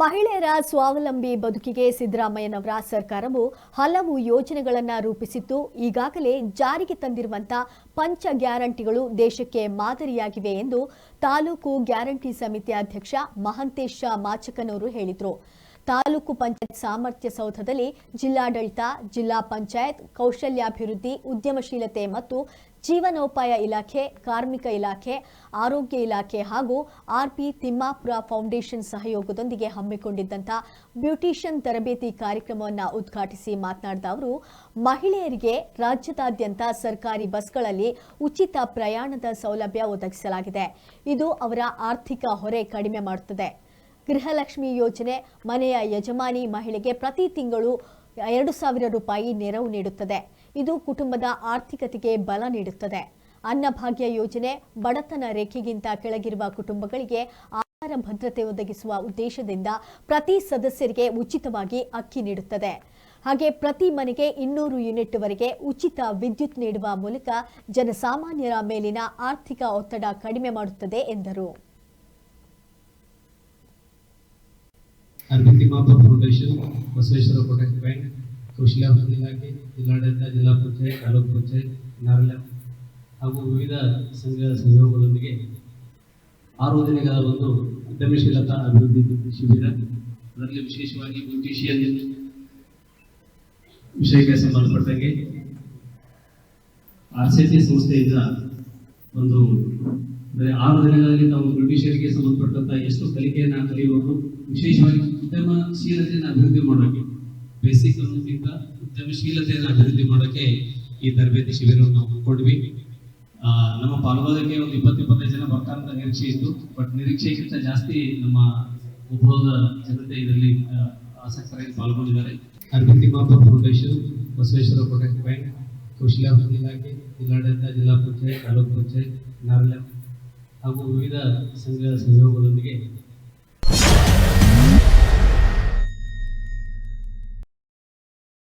ಮಹಿಳೆಯರ ಸ್ವಾವಲಂಬಿ ಬದುಕಿಗೆ ಸಿದ್ದರಾಮಯ್ಯನವರ ಸರ್ಕಾರವು ಹಲವು ಯೋಜನೆಗಳನ್ನು ರೂಪಿಸಿತ್ತು. ಈಗಾಗಲೇ ಜಾರಿಗೆ ತಂದಿರುವಂಥ ಪಂಚ ಗ್ಯಾರಂಟಿಗಳು ದೇಶಕ್ಕೆ ಮಾದರಿಯಾಗಿವೆ ಎಂದು ತಾಲೂಕು ಗ್ಯಾರಂಟಿ ಸಮಿತಿ ಅಧ್ಯಕ್ಷ ಮಹಂತೇಶ ಮಾಚಕನೂರು ಹೇಳಿದರು. ತಾಲೂಕು ಪಂಚಾಯತ್ ಸಾಮರ್ಥ್ಯ ಸೌಧದಲ್ಲಿ ಜಿಲ್ಲಾಡಳಿತ, ಜಿಲ್ಲಾ ಪಂಚಾಯತ್, ಕೌಶಲ್ಯಾಭಿವೃದ್ಧಿ, ಉದ್ಯಮಶೀಲತೆ ಮತ್ತು ಜೀವನೋಪಾಯ ಇಲಾಖೆ, ಕಾರ್ಮಿಕ ಇಲಾಖೆ, ಆರೋಗ್ಯ ಇಲಾಖೆ ಹಾಗೂ ಆರ್ಪಿ ತಿಮ್ಮಾಪುರ ಫೌಂಡೇಶನ್ ಸಹಯೋಗದೊಂದಿಗೆ ಹಮ್ಮಿಕೊಂಡಿದ್ದಂಥ ಬ್ಯೂಟಿಷಿಯನ್ ತರಬೇತಿ ಕಾರ್ಯಕ್ರಮವನ್ನು ಉದ್ಘಾಟಿಸಿ ಮಾತನಾಡಿದ ಅವರು, ಮಹಿಳೆಯರಿಗೆ ರಾಜ್ಯದಾದ್ಯಂತ ಸರ್ಕಾರಿ ಬಸ್ಗಳಲ್ಲಿ ಉಚಿತ ಪ್ರಯಾಣದ ಸೌಲಭ್ಯ ಒದಗಿಸಲಾಗಿದೆ. ಇದು ಅವರ ಆರ್ಥಿಕ ಹೊರೆ ಕಡಿಮೆ ಮಾಡುತ್ತದೆ. ಗೃಹಲಕ್ಷ್ಮಿ ಯೋಜನೆ ಮನೆಯ ಯಜಮಾನಿ ಮಹಿಳೆಗೆ ಪ್ರತಿ ತಿಂಗಳು ಎರಡು ಸಾವಿರ ರೂಪಾಯಿ ನೆರವು ನೀಡುತ್ತದೆ. ಇದು ಕುಟುಂಬದ ಆರ್ಥಿಕತೆಗೆ ಬಲ ನೀಡುತ್ತದೆ. ಅನ್ನಭಾಗ್ಯ ಯೋಜನೆ ಬಡತನ ರೇಖೆಗಿಂತ ಕೆಳಗಿರುವ ಕುಟುಂಬಗಳಿಗೆ ಆಹಾರ ಭದ್ರತೆ ಒದಗಿಸುವ ಉದ್ದೇಶದಿಂದ ಪ್ರತಿ ಸದಸ್ಯರಿಗೆ ಉಚಿತವಾಗಿ ಅಕ್ಕಿ ನೀಡುತ್ತದೆ. ಹಾಗೆ ಪ್ರತಿ ಮನೆಗೆ ಇನ್ನೂರು ಯೂನಿಟ್ವರೆಗೆ ಉಚಿತ ವಿದ್ಯುತ್ ನೀಡುವ ಮೂಲಕ ಜನಸಾಮಾನ್ಯರ ಮೇಲಿನ ಆರ್ಥಿಕ ಒತ್ತಡ ಕಡಿಮೆ ಮಾಡುತ್ತದೆ ಎಂದರು. RB Timmapura foundation Basaveshwara protect bank ಕೌಶಲ್ಯಾಭಿವೃದ್ಧಿ ಇಲಾಖೆ, ಜಿಲ್ಲಾಡಳಿತ, ಜಿಲ್ಲಾ ಪಂಚಾಯತ್, ತಾಲೂಕು ಪಂಚಾಯತ್ ನಾರ್ಲ ಹಾಗೂ ವಿವಿಧ ಸಂಘ ಸಹಯೋಗದೊಂದಿಗೆ ಆರು ದಿನಗಳ ಒಂದು ಉದ್ಯಮಶೀಲತಾ ಅಭಿವೃದ್ಧಿ ಶಿಬಿರ. ಅದರಲ್ಲಿ ವಿಶೇಷವಾಗಿ ಬ್ಯೂಟಿಷಿಯನ್ ವಿಷಯಕ್ಕೆ ಸಂಬಂಧಪಟ್ಟಂಗೆ ಆರ್ ಸಿ ಸಿ ಸಂಸ್ಥೆಯಿಂದ ಒಂದು ಅಂದರೆ ಆರು ದಿನಗಳಲ್ಲಿ ನಾವು ಬ್ರಿಟಿಷರಿಗೆ ಸಂಬಂಧಪಟ್ಟಂತ ಎಷ್ಟು ಕಲಿಕೆಯನ್ನ ಕಲಿಯುವವರು ವಿಶೇಷವಾಗಿ ಉದ್ಯಮಶೀಲತೆಯನ್ನು ಅಭಿವೃದ್ಧಿ ಮಾಡೋಕೆ ಬೇಸಿಕ್ ಅನ್ನೋದಕ್ಕಿಂತ ಉದ್ಯಮಶೀಲತೆಯನ್ನು ಅಭಿವೃದ್ಧಿ ಮಾಡೋಕೆ ಈ ತರಬೇತಿ ಶಿಬಿರವನ್ನು ನಾವು ಕೊಡ್ವಿ ನಮ್ಮ ಪಾಲ್ಗೊಳ್ಳೋದಕ್ಕೆ ಒಂದು ಇಪ್ಪತ್ತು, ಇಪ್ಪತ್ತೈದು ಜನ ಬರ್ತಾರಂತ ನಿರೀಕ್ಷೆ ಇತ್ತು. ಬಟ್ ನಿರೀಕ್ಷೆಗಿಂತ ಜಾಸ್ತಿ ನಮ್ಮ ಉದ್ಯೋಗ ಜನತೆ ಇದರಲ್ಲಿ ಆಸಕ್ತರಾಗಿ ಪಾಲ್ಗೊಂಡಿದ್ದಾರೆ. ಅರ್ಬಿ ಮಾಪ ಫೌಂಡೇಶನ್ ಬಸವೇಶ್ವರ ಪ್ರೊಟೆಕ್ಟ್ ಬ್ಯಾಂಕ್ ಕೌಶಲ್ಯಾಭಿವೃದ್ಧಿ ಇಲಾಖೆ, ಜಿಲ್ಲಾಡಳಿತ, ಜಿಲ್ಲಾ ಪಂಚಾಯತ್, ತಾಲೂಕು ಪಂಚಾಯತ್ ಹಾಗೂ ವಿವಿಧ ಸಂಘ ಸಹಯೋಗದೊಂದಿಗೆ